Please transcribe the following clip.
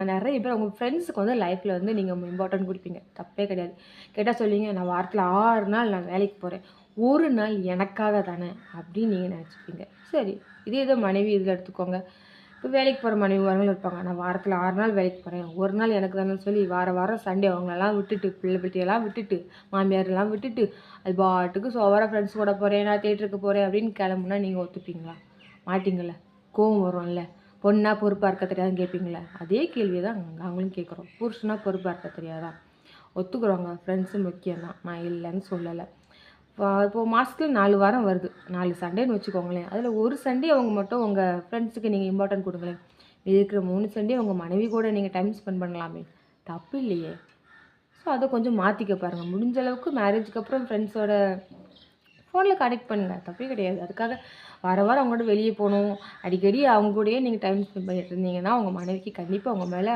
நிறைய பேர் உங்கள் ஃப்ரெண்ட்ஸுக்கு வந்து லைஃப்பில் வந்து நீங்கள் இம்பார்ட்டன்ட் கொடுப்பீங்க. தப்பே கிடையாது. கேட்டால் சொல்லுவீங்க நான் வாரத்தில் ஆறு நாள் நான் வேலைக்கு போகிறேன் ஒரு நாள் எனக்காக தானே? அப்படின்னு நீங்கள் நினச்சிப்பீங்க. சரி இதே இதை மனைவி இதில் எடுத்துக்கோங்க. இப்போ வேலைக்கு போகிற மனைவி வரவங்களும் இருப்பாங்க. நான் வாரத்தில் ஆறு நாள் வேலைக்கு போகிறேன் ஒரு நாள் எனக்கு தானே சொல்லி வார வாரம் சண்டே அவங்களெல்லாம் விட்டுட்டு பிள்ளை பிள்ளையெல்லாம் விட்டுட்டு மாமியாரெல்லாம் விட்டுட்டு அது பாட்டுக்கு சோவராக ஃப்ரெண்ட்ஸ் கூட போகிறேன் நான் தேட்டருக்கு போகிறேன் அப்படின்னு கிளம்புனா நீங்கள் ஒத்துப்பீங்களா? மாட்டிங்கள கோவம் வரும்ல. பொண்ணாக பொறுப்பாக இருக்க தெரியாதுன்னு கேட்பீங்களே? அதே கேள்வியை தான் நாங்களும் கேட்குறோம். புருஷனா பொறுப்பாக இருக்க தெரியாதா? ஒத்துக்குறோங்க ஃப்ரெண்ட்ஸு முக்கியம் தான் நான் இல்லைன்னு சொல்லலை. இப்போது மாதத்துக்கு நாலு வாரம் வருது. நாலு சண்டேன்னு வச்சுக்கோங்களேன். அதில் ஒரு சண்டே அவங்க மட்டும் உங்கள் ஃப்ரெண்ட்ஸுக்கு நீங்கள் இம்பார்ட்டன்ட் கொடுங்களேன். இருக்கிற மூணு சண்டே உங்கள் மனைவி கூட நீங்கள் டைம் ஸ்பெண்ட் பண்ணலாமே. தப்பு இல்லையே. ஸோ அதை கொஞ்சம் மாற்றிக்க பாருங்கள் முடிஞ்ச அளவுக்கு மேரேஜ்க்கு அப்புறம் ஃப்ரெண்ட்ஸோட ஃபோனில் கனெக்ட் பண்ணுங்கள் தப்பே கிடையாது. அதுக்காக வர வாரம் அவங்களோட வெளியே போகணும். அடிக்கடி அவங்க கூடயே நீங்கள் டைம் ஸ்பெண்ட் பண்ணிட்டு இருந்தீங்கன்னா உங்கள் மனைவிக்கு கண்டிப்பாக உங்கள் மேலே